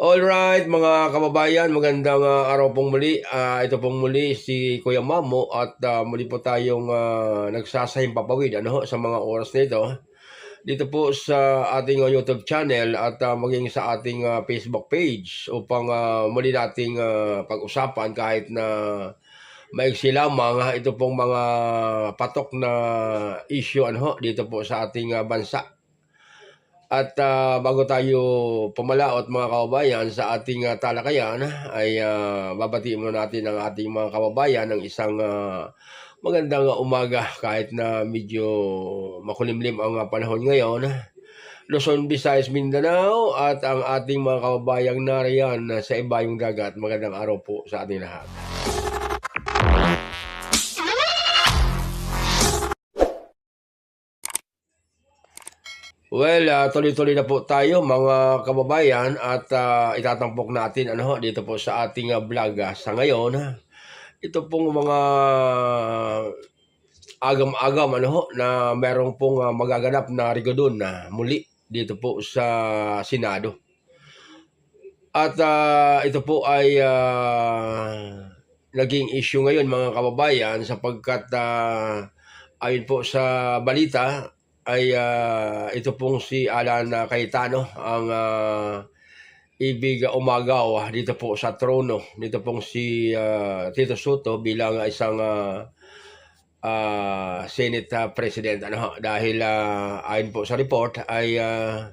Alright mga kababayan, magandang ah, araw pong muli. Ah, ito pong muli si Kuya Mamo at ah, muli po tayong uh, nagsasahing papawid ano, sa mga oras na ito. Dito po sa ating ah, YouTube channel at ah, maging sa ating ah, Facebook page upang ah, muli nating ah, pag-usapan kahit na maiksi lamang ito pong mga patok na issue ano, dito po sa ating ah, bansa. At ah, bago tayo pumalaot mga kababayan sa ating ah, talakayan, ay uh, babatiin muna natin ang ating mga kababayan ng isang ah, magandang umaga kahit na medyo makulimlim ang ah, panahon ngayon. Luzon, Visayas, Mindanao at ang ating mga kababayang nariyan sa ibayong dagat. Magandang araw po sa ating lahat. Well, ah, tuloy-tuloy na po tayo mga kababayan at ah, itatampok natin ano dito po sa ating ah, vlog ah, sa ngayon. Ito pong mga agam-agam ano na merong pong ah, magaganap na rigodon na muli dito po sa Senado. At ah, ito po ay ah, naging issue ngayon mga kababayan sapagkat ah, ayon po sa balita ay ah, ito pong si Alan Cayetano ang ah, ibig umagaw ah, dito po sa trono. Dito pong si ah, Tito Soto bilang isang ah, ah, Senate ah, President. Ano, dahil ah, ayon po sa report ay ah,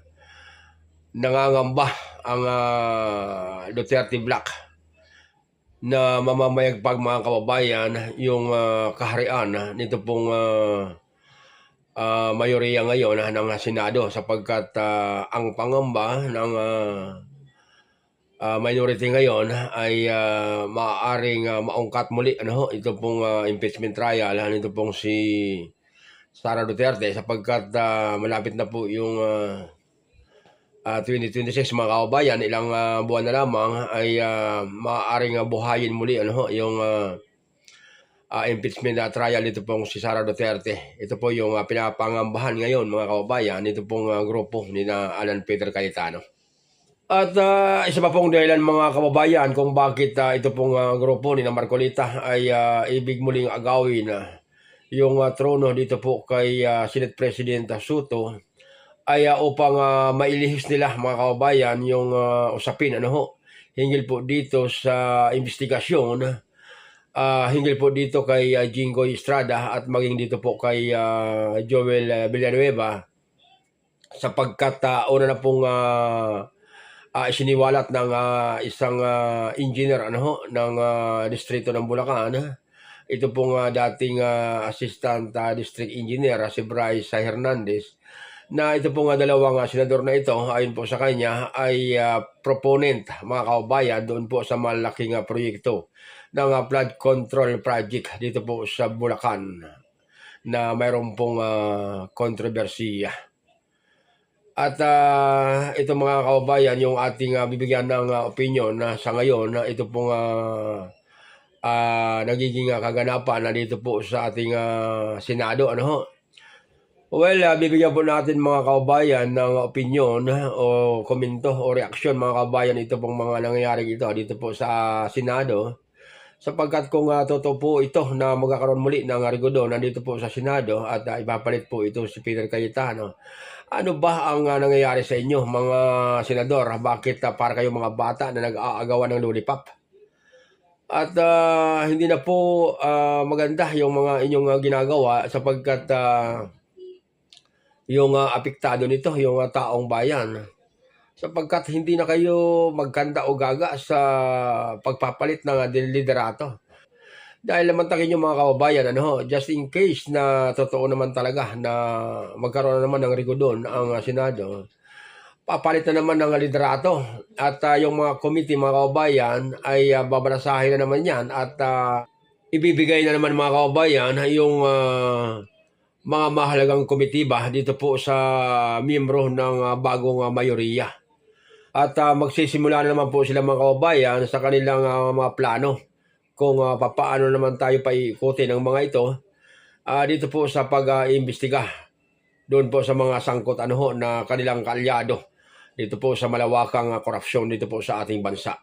nangangamba ang ah, Duterte Black na mamamayagpag mga kababayan yung ah, kaharian ah, nito pong ah, ah, mayoriya ngayon ng Senado sapagkat ah, ang pangamba ng ah, ah, minority ngayon ay ah, maaaring ah, maungkat muli ano ito pong ah, impeachment trial ah, nito pong si Sara Duterte sapagkat ah, malapit na po yung ah, ah, 2026 mga kababayan ilang ah, buwan na lamang ay ah, maaaring ah, buhayin muli ano yung ah, ah, impeachment na trial nito pong si Sara Duterte. Ito po yung ah, pinapangambahan ngayon mga kababayan nito pong ah, grupo ni na Alan Peter Cayetano. At ah, isa pa pong dahilan mga kababayan kung bakit ah, ito pong ah, grupo ni na Marcolita ay ah, ibig muling agawin na yung ah, trono dito po kay ah, Senate President Soto ay ah, upang ah, mailihis nila mga kababayan yung ah, usapin ano ho hinggil po dito sa investigasyon ah hinggil po dito kay ah, Jingoy Estrada at maging dito po kay ah, Joel Villanueva sapagkat ah, una na pong ah, ah, isiniwalat ng ah, isang ah, engineer ano ng ah, distrito ng Bulacan. Ito pong ah, dating ah, assistant ah, district engineer si Bryce Hernandez na ito pong ah, dalawang ah, senador na ito ayon po sa kanya ay ah, proponent mga kababayan doon po sa malaking ah, proyekto ng ah, flood control project dito po sa Bulacan na mayroon pong ah, kontrobersiya. At ah, ito mga kababayan, yung ating ah, bibigyan ng ah, opinion na sa ngayon na ito pong ah, ah, nagiging ah, kaganapan na dito po sa ating ah, Senado. Ano ho? Well, ah, bibigyan po natin mga kababayan ng opinion o komento o reaksyon mga kababayan ito pong mga nangyayari ito dito po sa Senado. Sapagkat kung uh, totoo po ito na magkakaroon muli ng Rigodo nandito po sa Senado at uh, ipapalit po ito si Peter Cayetano. Ano ba ang uh, nangyayari sa inyo mga senador? Bakit uh, para kayo mga bata na nag-aagawan ng lollipop? At uh, hindi na po uh, maganda yung mga inyong uh, ginagawa sapagkat uh, yung uh, apektado nito, yung uh, taong bayan sapagkat hindi na kayo magkanda o gaga sa pagpapalit ng liderato. Dahil naman takin yung mga kababayan, ano just in case na totoo naman talaga na magkaroon na naman ng rigodon ang uh, Senado, papalit na naman ng liderato at uh, yung mga committee, mga kababayan ay uh, babalasahin na naman yan at uh, ibibigay na naman mga kababayan yung uh, mga mahalagang komitiba dito po sa miyembro ng bagong mayoriya. At uh, magsisimula na naman po sila mga kababayan sa kanilang uh, mga plano kung uh, paano naman tayo paikutin ng mga ito uh, dito po sa pag-iimbestiga doon po sa mga sangkot ano ho, na kanilang kalyado dito po sa malawakang ah, korupsyon dito po sa ating bansa.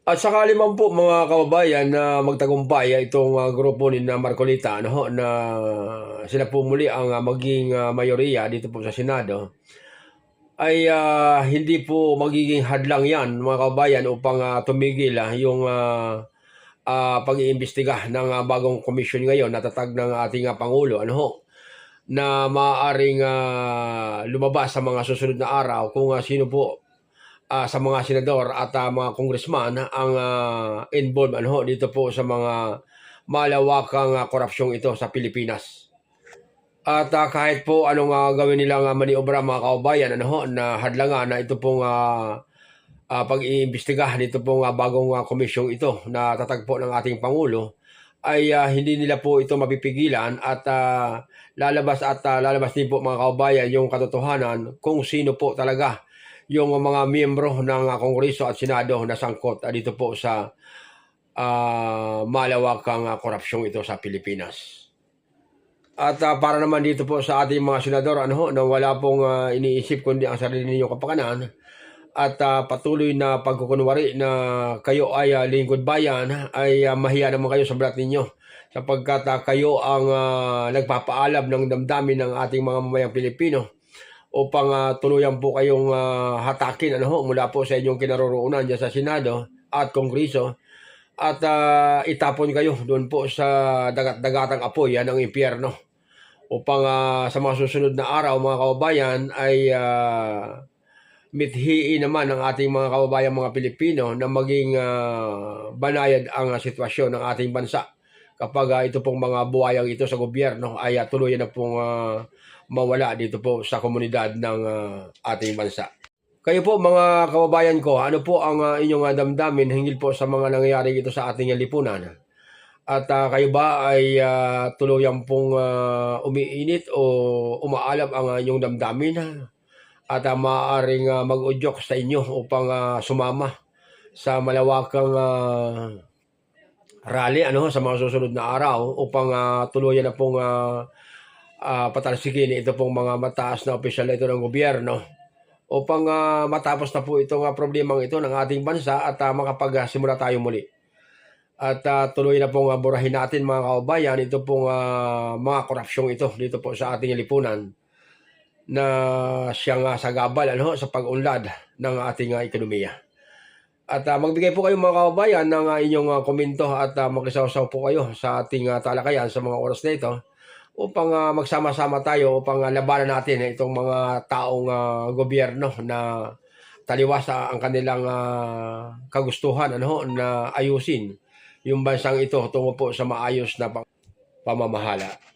At sakali man po mga kababayan na magtagumpay ah, itong ah, grupo ni na Marcolita ano, ho, na sila po muli ang ah, maging ah, mayoriya dito po sa Senado ay ah, hindi po magiging hadlang yan mga kababayan upang ah, tumigil ah, yung ah, ah, pag-iimbestiga ng ah, bagong komisyon ngayon na tatag ng ating ah, Pangulo ano ho, na maaaring ah, lumabas sa mga susunod na araw kung ah, sino po ah, sa mga senador at ah, mga congressman ang ah, involved ano dito po sa mga malawakang ah, korupsyong ito sa Pilipinas. At ah, kahit po anong ah, gawin nilang uh, maniobra mga kaubayan ano ho, na hadlangan na ito pong ah, ah, pag-iimbestiga dito pong ah, bagong ah, komisyong ito na tatagpo ng ating Pangulo ay ah, hindi nila po ito mapipigilan at ah, lalabas at ah, lalabas din po mga kaubayan yung katotohanan kung sino po talaga yung mga miyembro ng ah, Kongreso at Senado na sangkot ah, dito po sa ah, malawakang ah, korupsyong ito sa Pilipinas. At ah, para naman dito po sa ating mga senador ano na wala pong ah, iniisip kundi ang sarili ninyong kapakanan at ah, patuloy na pagkukunwari na kayo ay ah, lingkod bayan ay ah, mahiya naman kayo sa balat ninyo sapagkat ah, kayo ang ah, nagpapaalam ng damdamin ng ating mga mamayang Pilipino upang ah, tuluyan po kayong ah, hatakin ano mula po sa inyong kinaroroonan dyan sa Senado at Kongreso at ah, itapon kayo doon po sa dagat-dagatang apoy yan ang impyerno upang ah, sa mga susunod na araw mga kababayan ay ah, mithiin naman ng ating mga kababayan mga Pilipino na maging ah, banayad ang ah, sitwasyon ng ating bansa kapag ah, ito pong mga buhayang ito sa gobyerno ay ah, tuluyan na pong ah, mawala dito po sa komunidad ng ah, ating bansa. Kayo po mga kababayan ko, ano po ang ah, inyong ah, damdamin hinggil po sa mga nangyayari ito sa ating lipunan? At ah, kayo ba ay ah, tuluyang pong ah, umiinit o umaalab ang ah, inyong damdamin? At ah, maaaring ah, mag-udyok sa inyo upang ah, sumama sa malawakang ah, rally ano, sa mga susunod na araw upang ah, tuluyan na pong ah, ah, patalsikin ito pong mga mataas na opisyal na ito ng gobyerno upang ah, matapos na po itong ah, problemang ito ng ating bansa at uh, makapagsimula tayo muli. At ah, tuloy na pong ah, burahin natin mga kaubayan ito pong ah, mga korupsyong ito dito po sa ating lipunan na siyang uh, sagabal ano, sa pag-unlad ng ating ah, ekonomiya. At ah, magbigay po kayo mga kaubayan ng ah, inyong ah, komento at uh, makisaw-saw po kayo sa ating ah, talakayan sa mga oras na ito upang ah, magsama-sama tayo upang ah, labanan natin itong mga taong ah, gobyerno na taliwas sa ang kanilang ah, kagustuhan ano na ayusin yung bansang ito tungo po sa maayos na pamamahala.